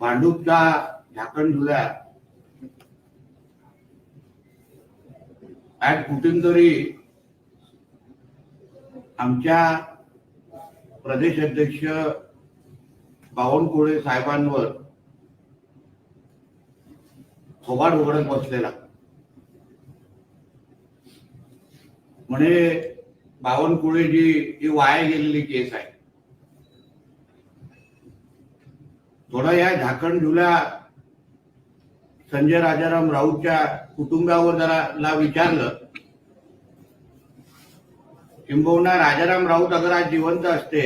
भांडूपचा झाकण झुल्या आज कुठून तरी आमच्या प्रदेश अध्यक्ष बावनकुळे साहेबांवर थोबाड उघडत बसलेला. म्हणे बावनकुळेजी ही वाया गेलेली केस आहे. थोडा या झाकण झुला संजय राजाराम राऊतच्या कुटुंबावर जरा ला विचारलं. किंबहुना राजाराम राऊत अगर आज जिवंत असते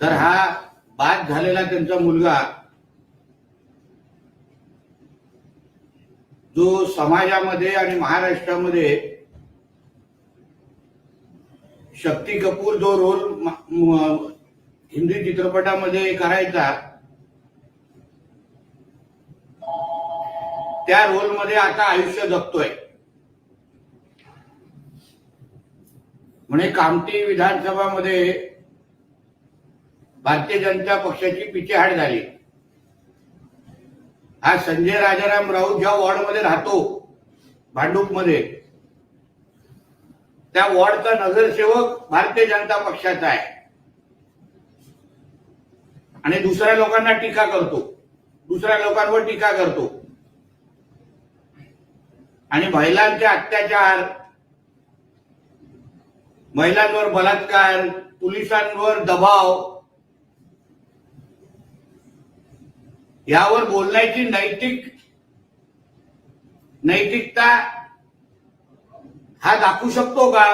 तर हा बाद झालेला त्यांचा मुलगा जो समाजामध्ये आणि महाराष्ट्रामध्ये शक्ती कपूर जो रोल हिंदी चित्रपटामध्ये करायचा त्या रोलमध्ये आता आयुष्य जगतोय. म्हणे कामठी विधानसभामध्ये भारतीय जनता पक्षाची पिछेहाट झाली. हा संजय राजाराम राऊत ज्या वॉर्डमध्ये राहतो भांडूपमध्ये. त्या वॉर्डचा नगरसेवक भारतीय जनता पक्षाचा आहे. आणि दुसऱ्या लोकांना टीका करतो. दुसऱ्या लोकांवर टीका करतो. आणि महिलांचे अत्याचार महिलांवर बलात्कार पोलिसांवर दबाव यावर बोलण्याची नैतिक नैतिकता हा दाखवू शकतो का?